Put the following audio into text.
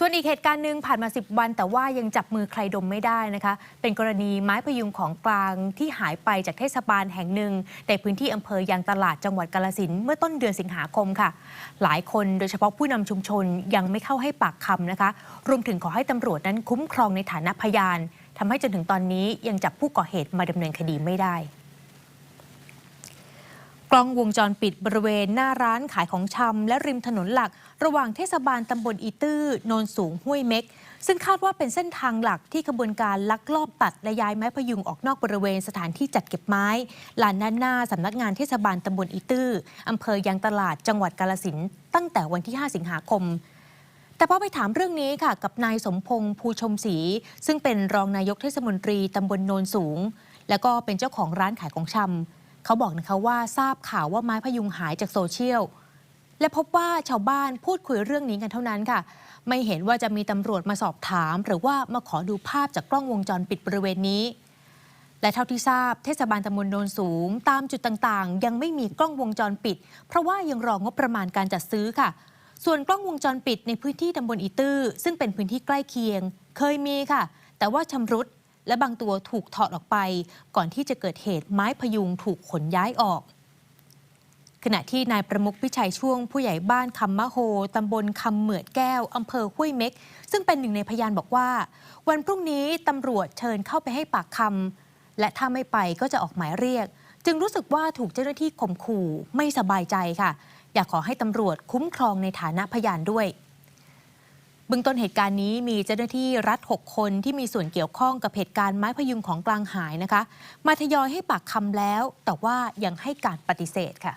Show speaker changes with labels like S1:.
S1: ส่วนอีกเหตุการณ์หนึ่งผ่านมา 10 วัน แต่ว่ายังจับมือใครดมไม่ได้นะคะ เป็นกรณีไม้พยุงของกลางที่หายไปจากเทศบาลแห่งหนึ่ง ในพื้นที่อำเภอยางตลาดจังหวัดกาลสินเมื่อต้นเดือนสิงหาคมค่ะ หลายคนโดยเฉพาะผู้นำชุมชนยังไม่เข้าให้ปากคำนะคะ รวมถึงขอให้ตำรวจนั้นคุ้มครองในฐานะพยานทำให้จนถึงตอนนี้ยังจับผู้ก่อเหตุมาดำเนินคดีไม่ได้ กล้องวงจรปิดบริเวณหน้าร้านขายของชำและริมถนนหลัก ระหว่างเทศบาลตำบลอีตื้อโนนสูงห้วยเม็ก ซึ่งคาดว่าเป็นเส้นทางหลักที่ขบวนการลักลอบตัดและย้ายไม้พยุงออกนอกบริเวณสถานที่จัดเก็บไม้ลานด้านหน้าสำนักงานเทศบาลตำบลอีตื้ออำเภอยางตลาดจังหวัดกาลสินตั้งแต่วันที่ 5 สิงหาคมแต่พอไปถามเรื่องนี้ค่ะ กับนายสมพงษ์ภูชมศรีซึ่งเป็นรองนายกเทศมนตรีตำบลโนนสูง แล้วก็เป็นเจ้าของร้านขายของชำ เขาบอกนะคะว่าทราบข่าวว่าไม้พยุงหายจากโซเชียลและพบว่าชาวบ้านพูดคุยเรื่องนี้กันเท่านั้นค่ะ ไม่เห็นว่าจะมีตำรวจมาสอบถาม หรือว่ามาขอดูภาพจากกล้องวงจรปิดบริเวณนี้ และเท่าที่ทราบเทศบาลตำบลโนนสูง ตามจุดต่างๆ ยังไม่มีกล้องวงจรปิด เพราะว่ายังรองบประมาณการจัดซื้อค่ะ ส่วนกล้องวงจรปิดในพื้นที่ตำบลอีตื้อซึ่งเป็นพื้นที่ใกล้เคียง เคยมีค่ะ แต่ว่าชำรุด และบางตัวถูกถอดออกไป ก่อนที่จะเกิดเหตุไม้พยุงถูกขนย้ายออก ขณะที่นายประมุขพิชัยช่วงผู้ใหญ่บ้านคำมะโฮตำบลคำเหมือดแก้วอำเภอห้วยเม็ก ซึ่งเป็นหนึ่งในพยานบอกว่า วันพรุ่งนี้ตำรวจเชิญเข้าไปให้ปากคำและถ้าไม่ไปก็จะออกหมายเรียก จึงรู้สึกว่าถูกเจ้าหน้าที่ข่มขู่ไม่สบายใจค่ะ อยากขอให้ตำรวจคุ้มครองในฐานะพยานด้วย เบื้องต้นเหตุการณ์นี้มีเจ้าหน้าที่รัฐ 6 คนที่มีส่วนเกี่ยวข้องกับเหตุการณ์ไม้พยุงของกลางหายนะคะ มาทยอยให้ปากคำแล้ว แต่ว่ายังให้การปฏิเสธค่ะ